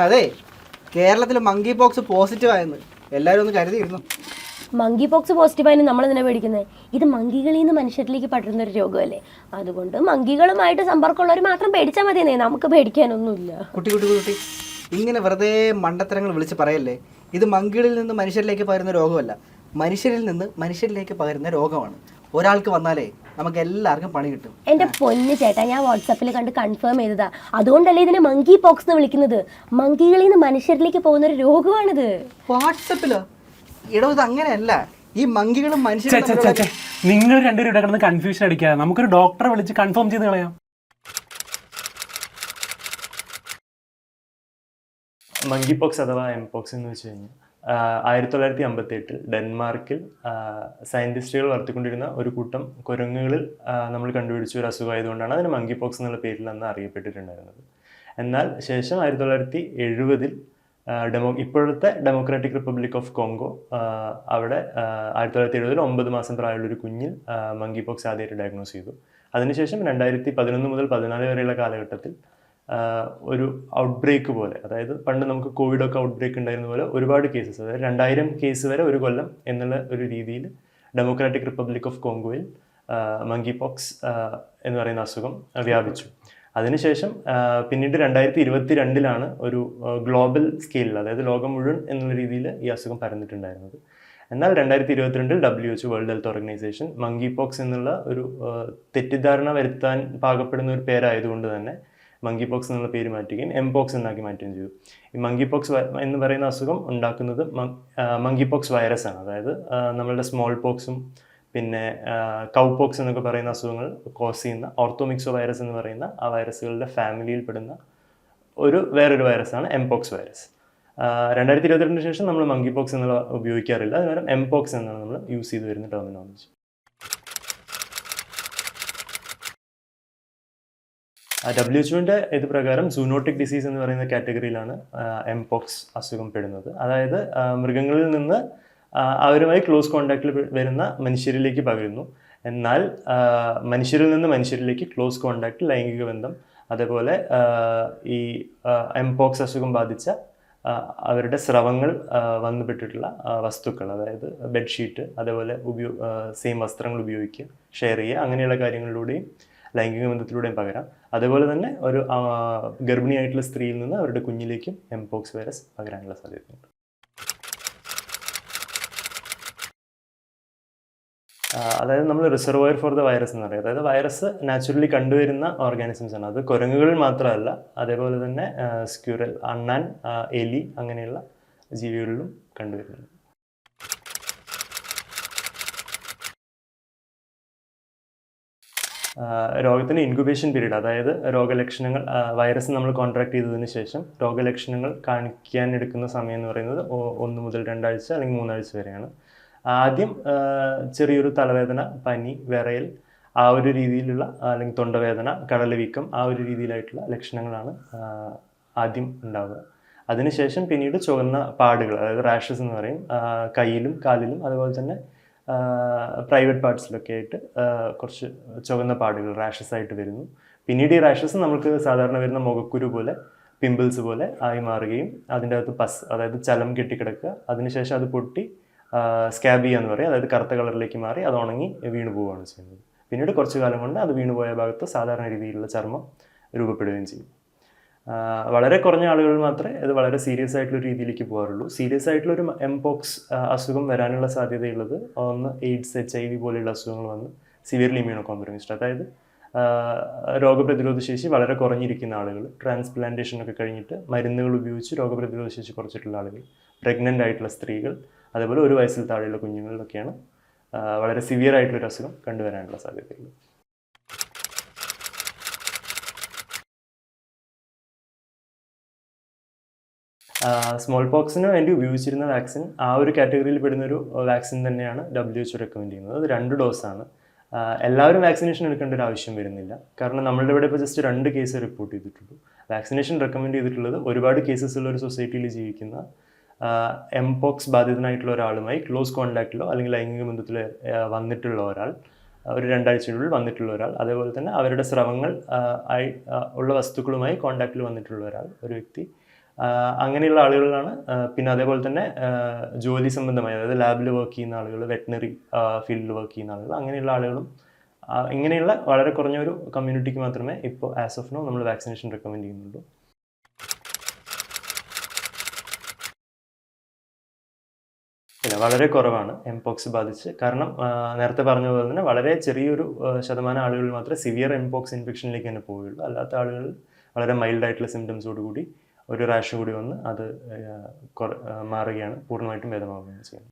അതെ കേരളത്തിൽ monkey pox positive ആയെന്ന്. എല്ലാവരും ഒന്ന് കരുതിയിരുന്നു? മങ്കി പോക്സ് പോസിറ്റീവായി നമ്മൾ ഇതിനെ പേടിക്കുന്നത് ഇത് മങ്കികളിൽ നിന്ന് മനുഷ്യരിലേക്ക് പടരുന്ന ഒരു രോഗമല്ലേ. അതുകൊണ്ട് മങ്കികളുമായിട്ട് സമ്പർക്കമുള്ളവർ മാത്രം പേടിച്ചാൽ മതിയെന്നേ. നമുക്ക് പേടിക്കാനൊന്നുമില്ല. കുട്ടി കുട്ടി കുട്ടി ഇങ്ങനെ വെറുതെ മണ്ടത്തരങ്ങൾ വിളിച്ച് പറയല്ലേ? ഇത് മങ്കികളിൽ നിന്ന് മനുഷ്യരിലേക്ക് പകരുന്ന രോഗമല്ല. മനുഷ്യരിൽ നിന്ന് മനുഷ്യരിലേക്ക് പകരുന്ന രോഗമാണ്. ഒരാൾക്ക് വന്നാലേ നമുക്ക് എല്ലാവർക്കും പണി കിട്ടും. എന്റെ പൊന്ന് ചേട്ടാ ഞാൻ വാട്സാപ്പിൽ കണ്ട് കൺഫേം ചെയ്തതാ. അതുകൊണ്ടല്ലേ ഇതിനെ മങ്കി പോക്സ് എന്ന് വിളിക്കുന്നത്? മങ്കികളിൽ നിന്ന് മനുഷ്യരിലേക്ക് പോകുന്ന ഒരു രോഗമാണിത്. വാട്സപ്പിലോ? ഇടോ ഇത് അങ്ങനെയല്ല. ഈ മങ്കികളും മനുഷ്യരും തമ്മിലുള്ള- നിങ്ങൾ രണ്ടുപേരും ഇവിടെ കിടന്ന് കൺഫ്യൂഷൻ അടിക്കാതെ നമുക്കൊരു ഡോക്ടറെ വിളിച്ച് കൺഫേം ചെയ്ത് കളയാം. മങ്കി പോക്സ് അഥവാ എംപോക്സ് എന്ന് വെച്ച് കഴിഞ്ഞാൽ ആയിരത്തി തൊള്ളായിരത്തി അമ്പത്തി എട്ടിൽ ഡെൻമാർക്കിൽ സയന്റിസ്റ്റുകൾ വളർത്തിക്കൊണ്ടിരുന്ന ഒരു കൂട്ടം കുരങ്ങുകളിൽ നമ്മൾ കണ്ടുപിടിച്ച ഒരു അസുഖമായതുകൊണ്ടാണ് അതിന് മങ്കി പോക്സ് എന്നുള്ള പേരിൽ അന്ന് അറിയപ്പെട്ടിട്ടുണ്ടായിരുന്നത്. എന്നാൽ ശേഷം ആയിരത്തി തൊള്ളായിരത്തി എഴുപതിൽ ഡെമോ ഇപ്പോഴത്തെ ഡെമോക്രാറ്റിക് റിപ്പബ്ലിക് ഓഫ് കോങ്കോ അവിടെ ആയിരത്തി തൊള്ളായിരത്തി എഴുപതിൽ ഒമ്പത് മാസം പ്രായമുള്ള ഒരു കുഞ്ഞിൽ മങ്കി പോക്സ് ആദ്യമായിട്ട് ഡയഗ്നോസ് ചെയ്തു. അതിനുശേഷം രണ്ടായിരത്തി പതിനൊന്ന് മുതൽ പതിനാല് വരെയുള്ള കാലഘട്ടത്തിൽ ഒരു ഔട്ട് ബ്രേക്ക് പോലെ. അതായത് പണ്ട് നമുക്ക് കോവിഡ് ഒക്കെ ഔട്ട് ബ്രേക്ക് ഉണ്ടായിരുന്ന പോലെ ഒരുപാട് കേസസ് അതായത് രണ്ടായിരം കേസ് വരെ ഒരു കൊല്ലം എന്നുള്ള ഒരു രീതിയിൽ ഡെമോക്രാറ്റിക് റിപ്പബ്ലിക് ഓഫ് കോങ്കോയിൽ മങ്കി പോക്സ് എന്ന് പറയുന്ന അസുഖം വ്യാപിച്ചു. അതിനുശേഷം പിന്നീട് രണ്ടായിരത്തി ഇരുപത്തി രണ്ടിലാണ് ഒരു ഗ്ലോബൽ സ്കെയിലിൽ അതായത് ലോകം മുഴുവൻ എന്നുള്ള രീതിയിൽ ഈ അസുഖം പരന്നിട്ടുണ്ടായിരുന്നത്. എന്നാൽ രണ്ടായിരത്തി ഇരുപത്തിരണ്ടിൽ W H world health organisation monkey pox എന്നുള്ള ഒരു തെറ്റിദ്ധാരണ വരുത്താൻ പാകപ്പെടുന്ന ഒരു പേരായതുകൊണ്ട് തന്നെ മങ്കി പോക്സ് എന്നുള്ള പേര് മാറ്റുകയും എം പോക്സ് എന്നാക്കി മാറ്റുകയും ചെയ്തു. ഈ മങ്കി പോക്സ് എന്ന് പറയുന്ന അസുഖം ഉണ്ടാക്കുന്നത് മങ്കി പോക്സ് വൈറസ് ആണ്. അതായത് നമ്മളുടെ സ്മോൾ പോക്സും പിന്നെ കൗ പോക്സ് എന്നൊക്കെ പറയുന്ന അസുഖങ്ങൾ കോസ് ചെയ്യുന്ന ഓർത്തോമിക്സോ വൈറസ് എന്ന് പറയുന്ന ആ വൈറസുകളുടെ ഫാമിലിയിൽ പെടുന്ന ഒരു വേറൊരു വൈറസാണ് എം പോക്സ് വൈറസ് രണ്ടായിരത്തി ഇരുപത്തിരണ്ടിന് ശേഷം നമ്മൾ മങ്കി പോക്സ് എന്നുള്ള ഉപയോഗിക്കാറില്ല. അതിന് പകരം എം പോക്സ് എന്നാണ് നമ്മൾ യൂസ് ചെയ്ത് വരുന്ന ടെർമിനോളജി ഡബ്ല്യു എച്ച്ഒന്റെ ഇത് പ്രകാരം സൂനോട്ടിക് ഡിസീസ് എന്ന് പറയുന്ന കാറ്റഗറിയിലാണ് എംപോക്സ് അസുഖം പെടുന്നത്. അതായത് മൃഗങ്ങളിൽ നിന്ന് അവരുമായി ക്ലോസ് കോണ്ടാക്റ്റിൽ വരുന്ന മനുഷ്യരിലേക്ക് പകരുന്നു. എന്നാൽ മനുഷ്യരിൽ നിന്ന് മനുഷ്യരിലേക്ക് ക്ലോസ് കോണ്ടാക്റ്റ് ലൈംഗിക ബന്ധം അതേപോലെ ഈ എംപോക്സ് അസുഖം ബാധിച്ച അവരുടെ സ്രവങ്ങൾ വന്നുപെട്ടിട്ടുള്ള വസ്തുക്കൾ അതായത് ബെഡ്ഷീറ്റ് അതേപോലെ ഉപയോ സെയിം വസ്ത്രങ്ങൾ ഉപയോഗിക്കുക ഷെയർ ചെയ്യുക അങ്ങനെയുള്ള കാര്യങ്ങളിലൂടെയും ലൈംഗിക ബന്ധത്തിലൂടെയും പകരാം. അതുപോലെ തന്നെ ഒരു ഗർഭിണിയായിട്ടുള്ള സ്ത്രീയിൽ നിന്ന് അവരുടെ കുഞ്ഞിലേക്കും എംപോക്സ് വൈറസ് പകരാനുള്ള സാധ്യതയുണ്ട്. അതായത് നമ്മൾ റിസർവോയർ ഫോർ ദ വൈറസ് എന്ന് പറയും. അതായത് വൈറസ് നാച്ചുറലി കണ്ടുവരുന്ന ഓർഗാനിസംസ് ആണ്. അത് കുരങ്ങുകളിൽ മാത്രമല്ല അതേപോലെ തന്നെ സ്ക്യൂറൽ അണ്ണാൻ എലി അങ്ങനെയുള്ള ജീവികളിലും കണ്ടുവരുന്നുണ്ട്. രോഗത്തിന് ഇൻക്യുബേഷൻ പീരീഡ് അതായത് രോഗലക്ഷണങ്ങൾ വൈറസ് നമ്മൾ കോൺട്രാക്ട് ചെയ്തതിന് ശേഷം രോഗലക്ഷണങ്ങൾ കാണിക്കാൻ എടുക്കുന്ന സമയം എന്ന് പറയുന്നത് ഒന്ന് മുതൽ രണ്ടാഴ്ച അല്ലെങ്കിൽ മൂന്നാഴ്ച വരെയാണ്. ആദ്യം ചെറിയൊരു തലവേദന പനി വിറയൽ ആ ഒരു രീതിയിലുള്ള അല്ലെങ്കിൽ തൊണ്ടവേദന കടലവീക്കം ആ ഒരു രീതിയിലായിട്ടുള്ള ലക്ഷണങ്ങളാണ് ആദ്യം ഉണ്ടാവുക. അതിനുശേഷം പിന്നീട് ചുവന്ന പാടുകൾ അതായത് റാഷസ് എന്ന് പറയും കയ്യിലും കാലിലും അതുപോലെ തന്നെ പ്രൈവറ്റ് പാർട്സിലൊക്കെ ആയിട്ട് കുറച്ച് ചുവന്ന പാടുകൾ റാഷസ് ആയിട്ട് വരുന്നു. പിന്നീട് ഈ റാഷസ് നമുക്ക് സാധാരണ വരുന്ന മുഖക്കുരു പോലെ പിമ്പിൾസ് പോലെ ആയി മാറുകയും അതിന്റെ അകത്ത് പസ് അതായത് ചലം കെട്ടിക്കിടക്കുക. അതിനുശേഷം അത് പൊട്ടി സ്കാബി എന്ന് പറയും. അതായത് കറുത്ത കളറിലേക്ക് മാറി അത് ഉണങ്ങി വീണു പോവുകയാണ് ചെയ്യുന്നത്. പിന്നീട് കുറച്ച് കാലം കൊണ്ട് അത് വീണുപോയ ഭാഗത്ത് സാധാരണ രീതിയിലുള്ള ചർമ്മം രൂപപ്പെടുകയും ചെയ്യും. വളരെ കുറഞ്ഞ ആളുകൾ മാത്രമേ ഇത് വളരെ സീരിയസ് ആയിട്ടുള്ള രീതിയിലേക്ക് പോകാറുള്ളൂ. സീരിയസ് ആയിട്ടുള്ള ഒരു എംപോക്സ് അസുഖം വരാനുള്ള സാധ്യതയുള്ളത് ഒന്ന് എയ്ഡ്സ് എച്ച് ഐ വി പോലെയുള്ള അസുഖങ്ങൾ വന്ന് സിവിയർലി ഇമ്മ്യൂണോ കോംപ്രമൈസ്ഡ് അതായത് രോഗപ്രതിരോധ ശേഷി വളരെ കുറഞ്ഞിരിക്കുന്ന ആളുകൾ ട്രാൻസ്പ്ലാന്റേഷൻ ഒക്കെ കഴിഞ്ഞിട്ട് മരുന്നുകൾ ഉപയോഗിച്ച് രോഗപ്രതിരോധ ശേഷി കുറച്ചിട്ടുള്ള ആളുകൾ പ്രഗ്നന്റ് ആയിട്ടുള്ള സ്ത്രീകൾ അതേപോലെ ഒരു വയസ്സിൽ താഴെയുള്ള കുഞ്ഞുങ്ങളിലൊക്കെയാണ് വളരെ സിവിയർ ആയിട്ടുള്ള ഒരു അസുഖം കണ്ടുവരാനുള്ള സാധ്യതയുള്ളത്. സ്മോൾ പോക്സിന് വേണ്ടി ഉപയോഗിച്ചിരുന്ന വാക്സിൻ ആ ഒരു കാറ്റഗറിയിൽ പെടുന്ന ഒരു വാക്സിൻ തന്നെയാണ് ഡബ്ല്യു എച്ച് റെക്കമെൻഡ് ചെയ്യുന്നത്. അത് രണ്ട് ഡോസാണ്. എല്ലാവരും വാക്സിനേഷൻ എടുക്കേണ്ട ഒരു ആവശ്യം വരുന്നില്ല. കാരണം നമ്മളുടെ ഇവിടെ ഇപ്പോൾ ജസ്റ്റ് രണ്ട് കേസ് റിപ്പോർട്ട് ചെയ്തിട്ടുള്ളൂ. വാക്സിനേഷൻ റെക്കമെൻഡ് ചെയ്തിട്ടുള്ളത് ഒരുപാട് കേസസ് ഉള്ള ഒരു സൊസൈറ്റിയിൽ ജീവിക്കുന്ന എം പോക്സ് ബാധിതനായിട്ടുള്ള ഒരാളുമായി ക്ലോസ് കോൺടാക്റ്റിലോ അല്ലെങ്കിൽ ലൈംഗിക ബന്ധത്തിലോ വന്നിട്ടുള്ള ഒരാൾ ഒരു രണ്ടാഴ്ചയ്ക്കുള്ളിൽ വന്നിട്ടുള്ള ഒരാൾ അതേപോലെ തന്നെ അവരുടെ സ്രവങ്ങൾ ആയി ഉള്ള വസ്തുക്കളുമായി കോണ്ടാക്റ്റിൽ വന്നിട്ടുള്ള ഒരാൾ ഒരു വ്യക്തി അങ്ങനെയുള്ള ആളുകളിലാണ് ആ, പിന്നെ അതേപോലെ തന്നെ ജോലി സംബന്ധമായ അതായത് ലാബിൽ വർക്ക് ചെയ്യുന്ന ആളുകൾ വെറ്റിനറി ഫീൽഡിൽ വർക്ക് ചെയ്യുന്ന ആളുകൾ അങ്ങനെയുള്ള ആളുകളും ഇങ്ങനെയുള്ള വളരെ കുറഞ്ഞ ഒരു കമ്മ്യൂണിറ്റിക്ക് മാത്രമേ ഇപ്പോൾ ആസ് ഓഫ് നോ നമ്മൾ വാക്സിനേഷൻ റെക്കമെൻഡ് ചെയ്യുന്നുള്ളൂ. പിന്നെ വളരെ കുറവാണ് എംപോക്സ് ബാധിച്ച്. കാരണം നേരത്തെ പറഞ്ഞ പോലെ തന്നെ വളരെ ചെറിയൊരു ശതമാനം ആളുകളിൽ മാത്രമേ സിവിയർ എംപോക്സ് ഇൻഫെക്ഷനിലേക്ക് തന്നെ പോവുകയുള്ളൂ. അല്ലാത്ത ആളുകൾ വളരെ മൈൽഡ് ആയിട്ടുള്ള സിംറ്റംസോട് കൂടി ഒരു റാഷ് കൂടി വന്ന് അത് മാറുകയാണ് പൂർണമായിട്ടും ഭേദമാവുകയാണ് ചെയ്യുന്നത്.